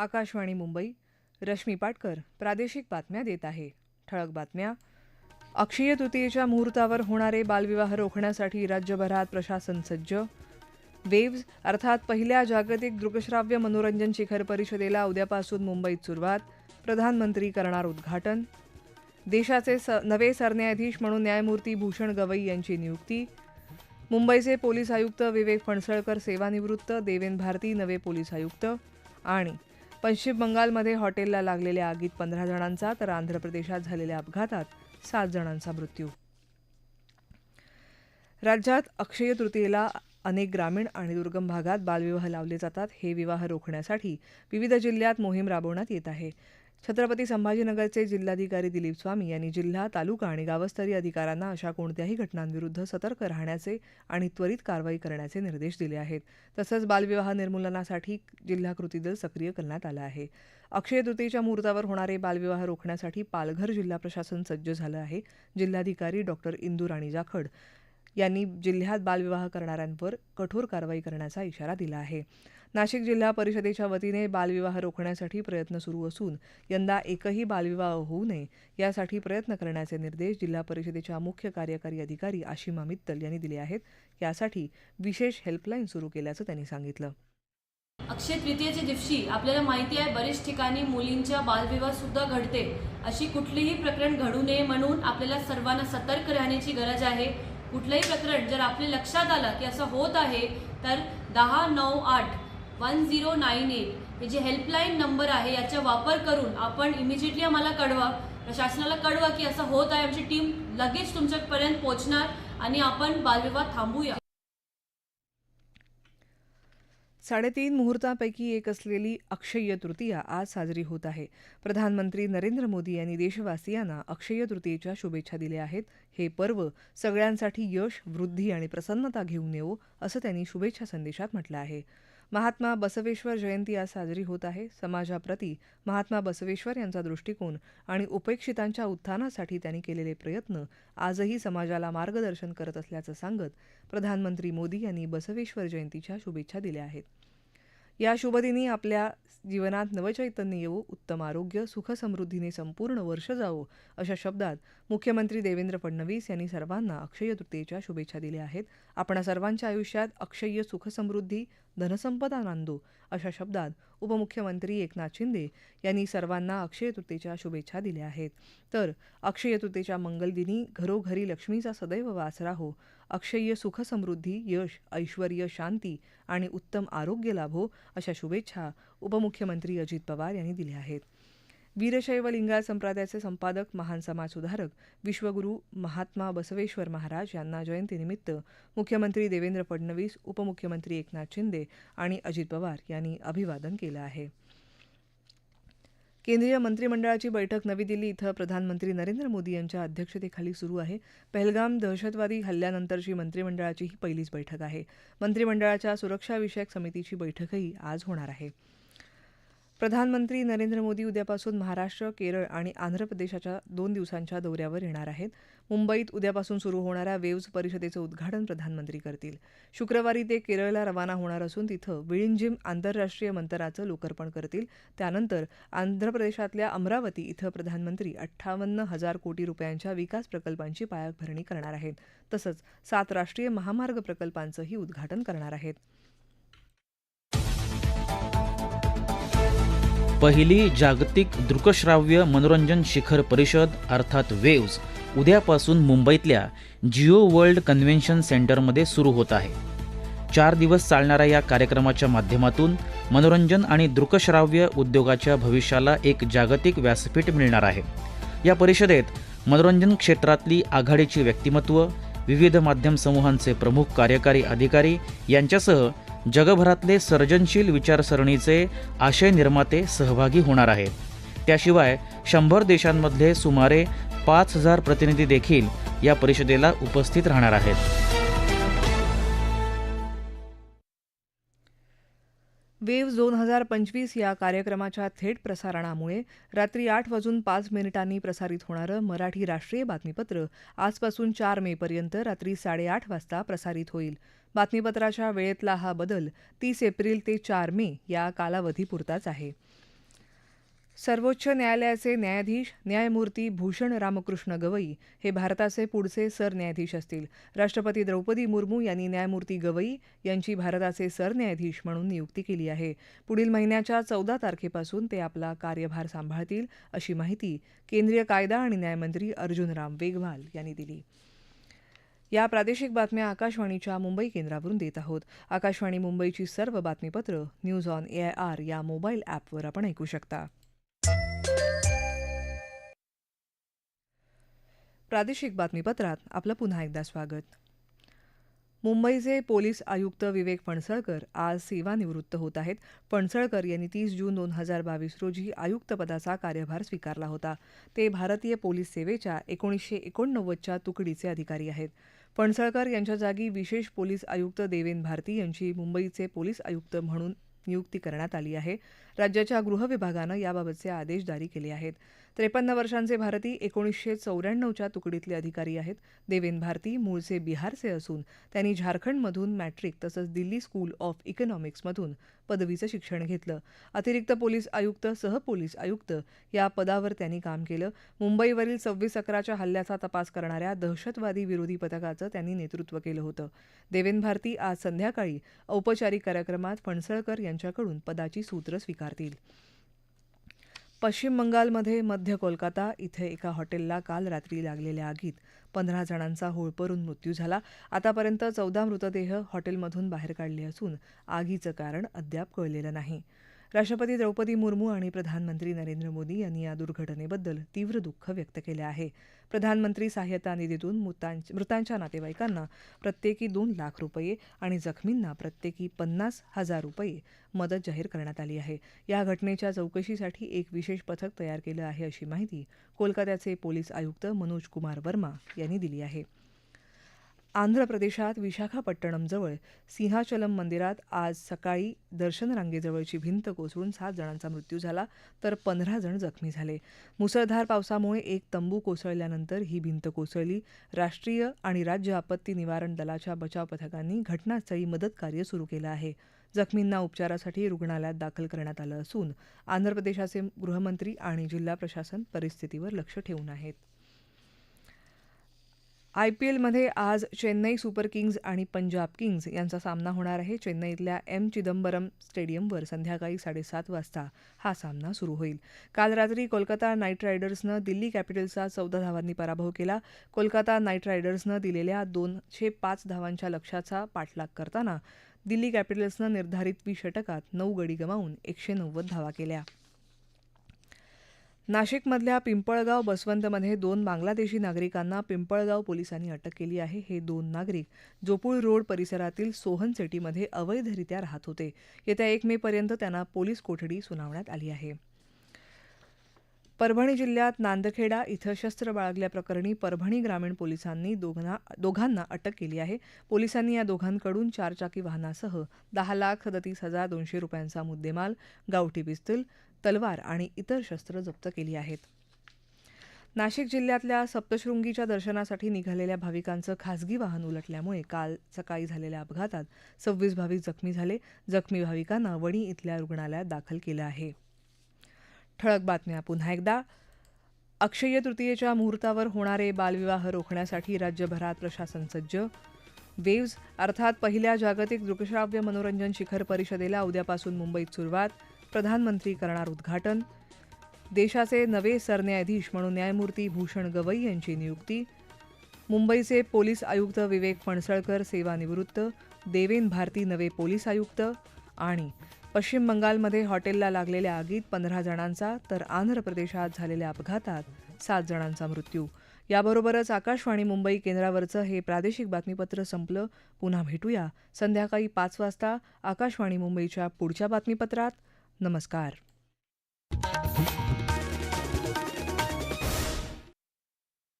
आकाशवाणी मुंबई रश्मी पाटकर प्रादेशिक बातम्या देत आहे. ठळक बातम्या. अक्षय तृतीयेच्या मुहूर्तावर होणारे बालविवाह रोखण्यासाठी राज्यभरात प्रशासन सज्ज. वेव्ज अर्थात पहिल्या जागतिक दृकश्राव्य मनोरंजन शिखर परिषदेला उद्यापासून मुंबईत सुरुवात. प्रधानमंत्री करणार उद्घाटन. देशाचे स नवे सरन्यायाधीश म्हणून न्यायमूर्ती भूषण गवई यांची नियुक्ती. मुंबईचे पोलीस आयुक्त विवेक फणसळकर सेवानिवृत्त देवेन भारती नवे पोलीस आयुक्त आणि पश्चिम बंगालमध्ये हॉटेलला लागलेल्या आगीत पंधरा जणांचा तर आंध्र प्रदेशात झालेल्या अपघातात सात जणांचा मृत्यू. राज्यात अक्षय तृतीयेला अनेक ग्रामीण आणि दुर्गम भागात बालविवाह लावले जातात. हे विवाह रोखण्यासाठी विविध जिल्ह्यात मोहीम राबवण्यात येत आहे. छत्रपती संभाजीनगरचे जिल्हाधिकारी दिलीप स्वामी यांनी जिल्हा तालुका आणि गावस्तरीय अधिकाऱ्यांना अशा कोणत्याही घटनांविरुद्ध सतर्क राहण्याचे आणि त्वरित कारवाई करण्याचे निर्देश दिले आहेत. तसंच बालविवाह निर्मूलनासाठी जिल्हा कृती दल सक्रिय करण्यात आलं आहे. अक्षय तृतीयेच्या मुहूर्तावर होणारे बालविवाह रोखण्यासाठी पालघर जिल्हा प्रशासन सज्ज झालं आहे. जिल्हाधिकारी डॉक्टर इंदू राणी जाखड यांनी जिल्ह्यात बालविवाह करणाऱ्यांवर कठोर कारवाई करण्याचा इशारा दिला आहे. नाशिक जिल्हा परिषदेच्या वतीने बालविवाह रोखण्यासाठी प्रयत्न सुरू असून यंदा एकही बालविवाह होऊ नये यासाठी प्रयत्न करण्याचे निर्देश जिल्हा परिषदेच्या मुख्य कार्यकारी अधिकारी आशिमा मित्तल यांनी दिले आहेत. यासाठी विशेष हेल्पलाईन सुरू केल्याचं त्यांनी सांगितलं. अक्षय तृतीयेच्या दिवशी आपल्याला माहिती आहे बरेच ठिकाणी मुलींच्या बालविवाह सुद्धा घडते. अशी कुठलीही प्रकरण घडू नये म्हणून आपल्याला सर्वांना सतर्क राहण्याची गरज आहे. कुठलंही प्रकरण जर आपल्या लक्षात आलं की असं होत आहे तर दहा नऊ आठ वन झिरो नाईन एट हे जे हेल्पलाईन नंबर आहे याचा वापर करून आपण इमिजिएटली आम्हाला कळवा. प्रशासनाला कळवा की असं होत आहे. आमची टीम लगेच तुमच्यापर्यंत पोहोचणार आणि आपण बालविवाह थांबूया. साडेतीन मुहूर्तांपैकी एक असलेली अक्षय तृतीया आज साजरी होत आहे. प्रधानमंत्री नरेंद्र मोदी यांनी देशवासियांना अक्षय तृतीयेच्या शुभेच्छा दिल्या आहेत. हे पर्व सगळ्यांसाठी यश वृद्धी आणि प्रसन्नता घेऊन येवो असं त्यांनी शुभेच्छा संदेशात म्हटलं आहे. महात्मा बसवेश्वर जयंती आज साजरी होत आहे. समाजाप्रती महात्मा बसवेश्वर यांचा दृष्टिकोन आणि उपेक्षितांच्या उत्थानासाठी त्यांनी केलेले प्रयत्न आजही समाजाला मार्गदर्शन करत असल्याचं सांगत प्रधानमंत्री मोदी यांनी बसवेश्वर जयंतीच्या शुभेच्छा दिल्या आहेत. या शुभदिनी आपल्या जीवनात नवचैतन्य येवो उत्तम आरोग्य सुखसमृद्धीने संपूर्ण वर्ष जावो अशा शब्दात मुख्यमंत्री देवेंद्र फडणवीस यांनी सर्वांना अक्षय तृतीयेच्या शुभेच्छा दिल्या आहेत. आपण सर्वांच्या आयुष्यात अक्षय सुखसमृद्धी धनसंपदा नांदो अशा शब्दात उपमुख्यमंत्री एकनाथ शिंदे यांनी सर्वांना अक्षय तृतीयेच्या शुभेच्छा दिल्या आहेत. तर अक्षय तृतीयेच्या मंगलदिनी घरोघरी लक्ष्मीचा सदैव वास राहो. अक्षय्य सुखसमृद्धी यश ऐश्वर शांती आणि उत्तम आरोग्य लाभो अशा शुभेच्छा उपमुख्यमंत्री अजित पवार यांनी दिल्या आहेत. वीरशैव लिंगायत संप्रदायाचे संपादक महान समाजसुधारक विश्वगुरू महात्मा बसवेश्वर महाराज यांना जयंतीनिमित्त मुख्यमंत्री देवेंद्र फडणवीस उपमुख्यमंत्री एकनाथ शिंदे आणि अजित पवार यांनी अभिवादन केलं आहे. केंद्रीय मंत्रिमंडळाची बैठक नवी दिल्ली इथं प्रधानमंत्री नरेंद्र मोदी यांच्या अध्यक्षतेखाली सुरू आहे. पहलगाम दहशतवादी हल्ल्यानंतरची मंत्रिमंडळाची ही पहिलीच बैठक आहे. मंत्रिमंडळाच्या सुरक्षाविषयक समितीची बैठकही आज होणार आहे. प्रधानमंत्री नरेंद्र मोदी उद्यापासून महाराष्ट्र केरळ आणि आंध्र प्रदेशाच्या दोन दिवसांच्या दौऱ्यावर येणार आहेत. मुंबईत उद्यापासून सुरू होणाऱ्या वेव्ज परिषदेचं उद्घाटन प्रधानमंत्री करतील. शुक्रवारी ते केरळला रवाना होणार असून तिथं विळिंजिम आंतरराष्ट्रीय मंतराचं लोकार्पण करतील. त्यानंतर आंध्र प्रदेशातल्या अमरावती इथं प्रधानमंत्री अठ्ठावन्न हजार कोटी रुपयांच्या विकास प्रकल्पांची पायाभरणी करणार आहेत. तसंच सात राष्ट्रीय महामार्ग प्रकल्पांचंही उद्घाटन करणार आहेत. पहिली जागतिक दृकश्राव्य मनोरंजन शिखर परिषद अर्थात वेव्ज उद्यापासून मुंबईतल्या जिओ वर्ल्ड कन्व्हेन्शन सेंटरमध्ये सुरू होत आहे. चार दिवस चालणाऱ्या या कार्यक्रमाच्या माध्यमातून मनोरंजन आणि दृकश्राव्य उद्योगाच्या भविष्याला एक जागतिक व्यासपीठ मिळणार आहे. या परिषदेत मनोरंजन क्षेत्रातली आघाडीची व्यक्तिमत्व विविध माध्यम समूहांचे प्रमुख कार्यकारी अधिकारी यांच्यासह जगभरातले सर्जनशील विचारसरणीचे आशय निर्माते सहभागी होणार आहेत. त्याशिवाय शंभर देशांमधले सुमारे पाच हजार प्रतिनिधी देखील या परिषदेला उपस्थित राहणार आहेत. वेव्ह दोन हजार पंचवीस या कार्यक्रमाच्या थेट प्रसारणामुळे रात्री आठ वाजून पाच मिनिटांनी प्रसारित होणारं मराठी राष्ट्रीय बातमीपत्र आजपासून चार मेपर्यंत रात्री साडेआठ वाजता प्रसारित होईल. बातमीपत्राच्या वेळेतला हा बदल तीस एप्रिल ते चार मे या कालावधीपुरताच आहे. सर्वोच्च न्यायालयाचे न्यायाधीश न्यायमूर्ती भूषण रामकृष्ण गवई हे भारताचे पुढचे सरन्यायाधीश असतील. राष्ट्रपती द्रौपदी मुर्मू यांनी न्यायमूर्ती गवई यांची भारताचे सरन्यायाधीश म्हणून नियुक्ती केली आहे. पुढील महिन्याच्या चौदा तारखेपासून ते आपला कार्यभार सांभाळतील अशी माहिती केंद्रीय कायदा आणि न्यायमंत्री अर्जुन राम वेगवाल यांनी दिली. या प्रादेशिक बातम्या आकाशवाणीच्या मुंबई केंद्रावरून देत आहोत. आकाशवाणी मुंबईची सर्व बातमीपत्र news on A I R या मोबाईल ॲपवर आपण ऐकू शकता. प्रादेशिक बातमीपत्रात आपलं पुन्हा एकदा स्वागत. मुंबईचे पोलीस आयुक्त विवेक फणसळकर आज सेवानिवृत्त होत आहेत. फणसळकर यांनी तीस जून दोन हजार बावीस रोजी आयुक्तपदाचा कार्यभार स्वीकारला होता. ते भारतीय पोलीस सेवेच्या एकोणीसशे एकोणनव्वदच्या तुकडीचे अधिकारी आहेत. पणसळकर यांच्या जागी विशेष पोलीस आयुक्त देवेन भारती यांची मुंबईचे पोलीस आयुक्त म्हणून नियुक्ती करण्यात आली आहे. राज्याच्या गृह विभागानं याबाबतचे आदेश जारी केले आहेत. त्रेपन्न वर्षांचे भारती एकोणीसशे चौऱ्याण्णवच्या तुकडीतले अधिकारी आहेत. देवेन भारती मूळचे बिहारचे असून त्यांनी झारखंडमधून मॅट्रिक तसंच दिल्ली स्कूल ऑफ इकॉनॉमिक्समधून पदवीचं शिक्षण घेतलं. अतिरिक्त पोलीस आयुक्त सहपोलीस आयुक्त या पदावर त्यांनी काम केलं. मुंबईवरील सव्वीस अकराच्या हल्ल्याचा तपास करणाऱ्या दहशतवादी विरोधी पथकाचं त्यांनी नेतृत्व केलं होतं. देवेन भारती आज संध्याकाळी औपचारिक कार्यक्रमात फणसळकर यांच्याकडून पदाची सूत्र स्वीकारतील. पश्चिम बंगालमध्ये मध्य कोलकाता इथे एका हॉटेलला काल रात्री लागलेल्या आगीत पंधरा जणांचा होळपरून मृत्यू झाला. आतापर्यंत चौदा मृतदेह हॉटेलमधून बाहेर काढले असून आगीचं कारण अद्याप कळलेलं नाही. राष्ट्रपती द्रौपदी मुर्मू आणि प्रधानमंत्री नरेंद्र मोदी यांनी या दुर्घटनेबद्दल तीव्र दुःख व्यक्त केलं आहे. प्रधानमंत्री सहाय्यता निधीतून मृतांच्या नातेवाईकांना प्रत्येकी दोन लाख रुपये आणि जखमींना प्रत्येकी पन्नास हजार रुपये मदत जाहीर करण्यात आली आहे. या घटनेच्या चौकशीसाठी एक विशेष पथक तयार केलं आहे अशी माहिती कोलकात्याचे पोलीस आयुक्त मनोज कुमार वर्मा यांनी दिली आहे. आंध्र प्रदेशात विशाखापट्टणमजवळ सिंहाचलम मंदिरात आज सकाळी दर्शन रांगेजवळची भिंत कोसळून सात जणांचा मृत्यू झाला तर पंधरा जण जखमी झाले. मुसळधार पावसामुळे एक तंबू कोसळल्यानंतर ही भिंत कोसळली. राष्ट्रीय आणि राज्य आपत्ती निवारण दलाच्या बचाव पथकांनी घटनास्थळी मदत कार्य सुरू केलं आहे. जखमींना उपचारासाठी रुग्णालयात दाखल करण्यात आलं असून आंध्र प्रदेशाचे गृहमंत्री आणि जिल्हा प्रशासन परिस्थितीवर लक्ष ठेवून आहेत. आय पी एलमध्ये आज चेन्नई सुपर किंग्ज आणि पंजाब किंग्ज यांचा सामना होणार आहे. चेन्नईतल्या एम चिदंबरम स्टेडियमवर संध्याकाळी साडेसात वाजता हा सामना सुरू होईल. काल रात्री कोलकाता नाईट रायडर्सनं दिल्ली कॅपिटल्सचा चौदा धावांनी पराभव केला. कोलकाता नाईट रायडर्सनं दिलेल्या दोनशे पाच धावांच्या लक्ष्याचा पाठलाग करताना दिल्ली कॅपिटल्सनं निर्धारित वी षटकात नऊ गडी गमावून एकशे नव्वद धावा केल्या. नाशिकमधल्या पिंपळगाव बसवंतमध्ये दोन बांगलादेशी नागरिकांना पिंपळगाव पोलिसांनी अटक केली आहे. हे दोन नागरिक जोपूळ रोड परिसरातील सोहन सिटीमध्ये अवैधरित्या राहत होते. येत्या एक मेपर्यंत त्यांना पोलीस कोठडी सुनावण्यात आली आहे. परभणी जिल्ह्यात नांदखेडा इथं शस्त्र बाळगल्याप्रकरणी परभणी ग्रामीण पोलिसांनी दोघांना दोघांना अटक केली आहे. पोलिसांनी या दोघांकडून चारचाकी वाहनासह दहा लाख सदतीस हजार दोनशे रुपयांचा मुद्देमाल गावठी पिस्तूल तलवार आणि इतर शस्त्र जप्त केली आहेत. नाशिक जिल्ह्यातल्या सप्तशृंगीच्या दर्शनासाठी निघालेल्या भाविकांचं खासगी वाहन उलटल्यामुळे काल सकाळी झालेल्या अपघातात सव्वीस भाविक जखमी झाले. जखमी भाविकांना वणी इथल्या रुग्णालयात दाखल केलं आहे. ठळक बातम्या. पुन्हा एकदा अक्षय्य तृतीयेच्या मुहूर्तावर होणारे बालविवाह रोखण्यासाठी राज्यभरात प्रशासन सज्ज. वेव्ज अर्थात पहिल्या जागतिक दृकश्राव्य मनोरंजन शिखर परिषदेला उद्यापासून मुंबईत सुरुवात. प्रधानमंत्री करणार उद्घाटन. देशाचे नवे सरन्यायाधीश म्हणून न्यायमूर्ती भूषण गवई यांची नियुक्ती. मुंबईचे पोलीस आयुक्त विवेक फणसळकर सेवानिवृत्त. देवेन भारती नवे पोलीस आयुक्त. आणि पश्चिम बंगालमध्ये हॉटेलला लागलेल्या आगीत पंधरा जणांचा तर आंध्र प्रदेशात झालेल्या अपघातात सात जणांचा मृत्यू. याबरोबरच आकाशवाणी मुंबई केंद्रावरचं हे प्रादेशिक बातमीपत्र संपलं. पुन्हा भेटूया. संध्याकाळी पाच वाजता आकाशवाणी मुंबईच्या पुढच्या बातमीपत्रात. नमस्कार.